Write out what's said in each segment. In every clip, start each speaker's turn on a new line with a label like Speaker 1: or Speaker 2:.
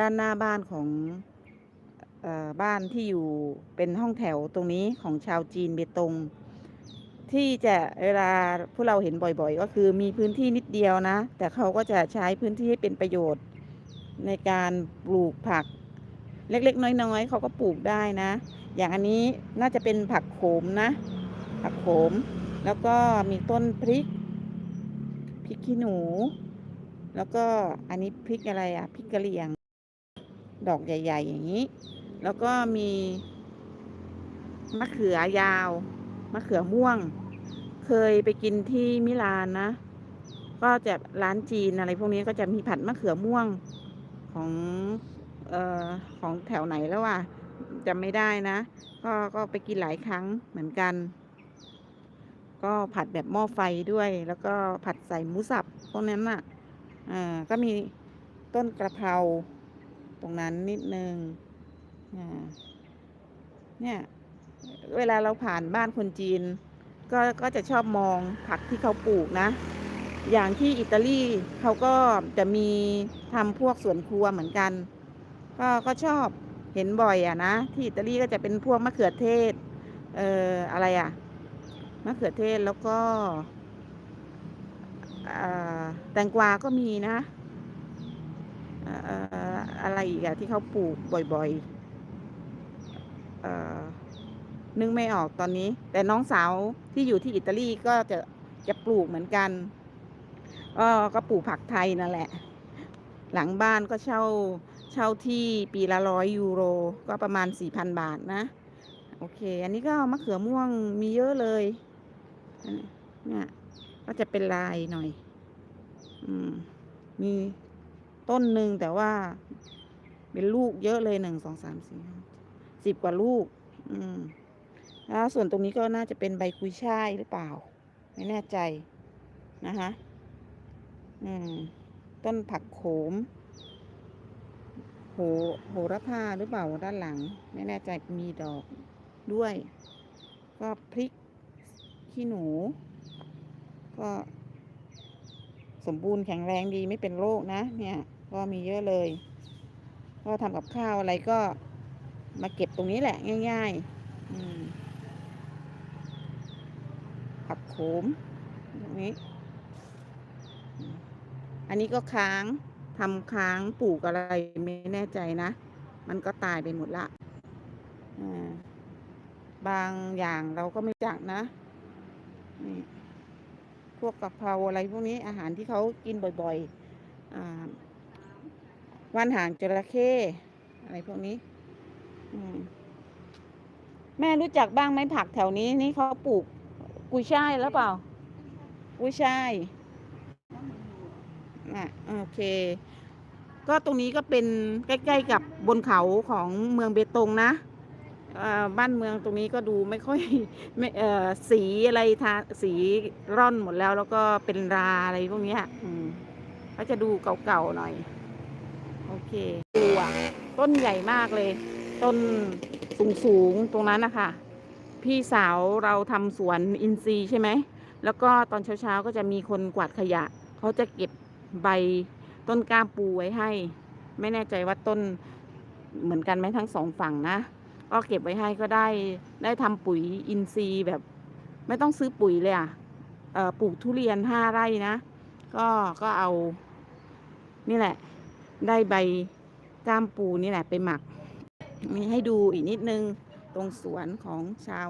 Speaker 1: ด้านหน้าบ้านของออบ้านที่อยู่เป็นห้องแถวตรงนี้ของชาวจีนเบตง ที่จะเวลาพวกเราเห็นบ่อยๆ ก็คือมีพื้นที่นิดเดียวนะ แต่เขาก็จะใช้พื้นที่ให้เป็นประโยชน์ในการปลูกผักเล็กๆ น้อยๆเขาก็ปลูกได้นะ อย่างอันนี้น่าจะเป็นผักโขมนะ ผักโขม แล้วก็มีต้นพริก พริกขี้หนู แล้วก็อันนี้พริกอะไรอะพริกกะเหรี่ยง ดอกใหญ่ ๆ อย่างนี้ แล้วก็มีมะเขือยาว มะเขือม่วง เคยไปกินที่มิลานนะ ก็จะร้านจีนอะไรพวกนี้ก็จะมีผัดมะเขือม่วงของเอ่อของแถวไหนแล้วว่ะจำไม่ได้นะ ก็ก็ไปกินหลายครั้งเหมือนกัน ก็ผัดแบบหม้อไฟด้วย แล้วก็ผัดใส่หมูสับพวกนั้นน่ะอ่าก็มีต้นกระเพรา ตรงนั้นนิดนึงอ่าเนี่ย เวลาเราผ่านบ้านคนจีน ก็ก็จะชอบมองผักที่เขาปลูกนะ อย่างที่อิตาลีเขาก็จะมีทำพวกสวนครัวเหมือนกัน ก็ก็ชอบเห็นบ่อยอะนะ ที่อิตาลีก็จะเป็นพวกมะเขือเทศ เอ่ออะไรอะมะเขือเทศแล้วก็แตงกวาก็มีนะ อะไรอีกอะที่เขาปลูกบ่อยๆเอ่อนึกไม่ออกตอนนี้ แต่น้องสาวที่อยู่ที่อิตาลีก็จะจะปลูกเหมือนกันก็ปลูกผักไทยนั่นแหละ หลังบ้านก็เช่าเช่าที่ปีละร้อยยูโร ก็ประมาณสี่พันบาทนะ โอเค อันนี้ก็มะเขือม่วงมีเยอะเลยเนี่ยก็จะเป็นลายหน่อย อืม มี ต้นหนึ่งแต่ว่า เป็นลูกเยอะเลยหนึ่งสองสามสี่ห้าสิบกว่าลูก อืมแล้วส่วนตรงนี้ก็น่าจะเป็นใบกุยช่ายหรือเปล่า ไม่แน่ใจนะคะอืม ต้นผักโขม โหโหระพาหรือเปล่าด้านหลัง ไม่แน่ใจมีดอกด้วย ก็พริกขี้หนู ก็สมบูรณ์แข็งแรงดีไม่เป็นโรคนะ เนี่ย ก็มีเยอะเลย ก็ทำกับข้าวอะไรก็มาเก็บตรงนี้แหละง่ายๆผักโขมตรงนี้ อันนี้ก็ค้างทำค้างปลูกอะไรไม่แน่ใจนะ มันก็ตายไปหมดละบางอย่างเราก็ไม่จักนะนี่พวกกะเพราอะไรพวกนี้อาหารที่เขากินบ่อยๆอ ว่านหางจระเข้อะไรพวกนี้ อืมแม่รู้จักบ้างไหมผักแถวนี้นี่เขาปลูก กุยช่ายแล้วเปล่า กุยช่ายอะโอเค ก็ตรงนี้ก็เป็นใกล้ๆกับบนเขาของเมืองเบตงนะบ้านเมืองตรงนี้ก็ดูไม่ค่อยไม่สีอะไรทาสีร่อนหมดแล้ว แล้วก็เป็นราอะไรพวกนี้ก็จะดูเก่าๆหน่อย โอเคดูอะต้นใหญ่มากเลย ต้นสูงๆตรงนั้นนะคะพี่สาวเราทำสวนอินทรีย์ใช่ไหม แล้วก็ตอนเช้าๆก็จะมีคนกวาดขยะ เขาจะเก็บใบต้นกล้ามปูไว้ให้ ไม่แน่ใจว่าต้นเหมือนกันไหมทั้งสองฝั่งนะ ก็เก็บไว้ให้ก็ได้ได้ทำปุ๋ยอินทรีย์แบบ ไม่ต้องซื้อปุ๋ยเลยอะเอ่อปลูกทุเรียนห้าไร่นะ ก็ก็เอานี่แหละ ได้ใบกล้ามปูนี่แหละไปหมัก มีให้ดูอีกนิดนึงตรงสวนของชาว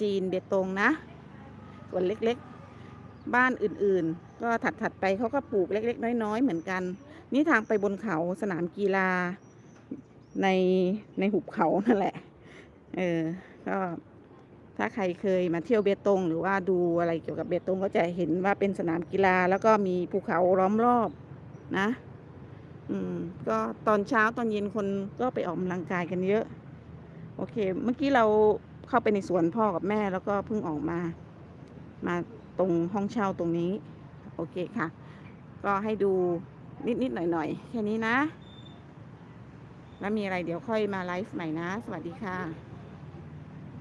Speaker 1: จีนเบตงนะ สวนเล็กๆ บ้านอื่นๆ ก็ถัดๆไปเขาก็ปลูกเล็ก ๆ น้อย ๆ เหมือนกัน นี่ทางไปบนเขาสนามกีฬาในในหุบเขานั่นแหละ เออ ก็ถ้าใครเคยมาเที่ยวเบตง หรือว่าดูอะไรเกี่ยวกับเบตงก็จะเห็นว่าเป็นสนามกีฬาแล้วก็มีภูเขาล้อมรอบนะ อืม ก็ตอนเช้าตอนเย็นคนก็ไปออกกำลังกายกันเยอะ โอเค เมื่อกี้เราเข้าไปในสวนพ่อกับแม่แล้วก็เพิ่งออกมา มาตรงห้องเช่าตรงนี้ โอเคค่ะ ก็ให้ดูนิดๆหน่อยๆแค่นี้นะ แล้วมีอะไรเดี๋ยวค่อยมาไลฟ์ใหม่นะ สวัสดีค่ะ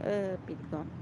Speaker 1: เออ ปิดก่อน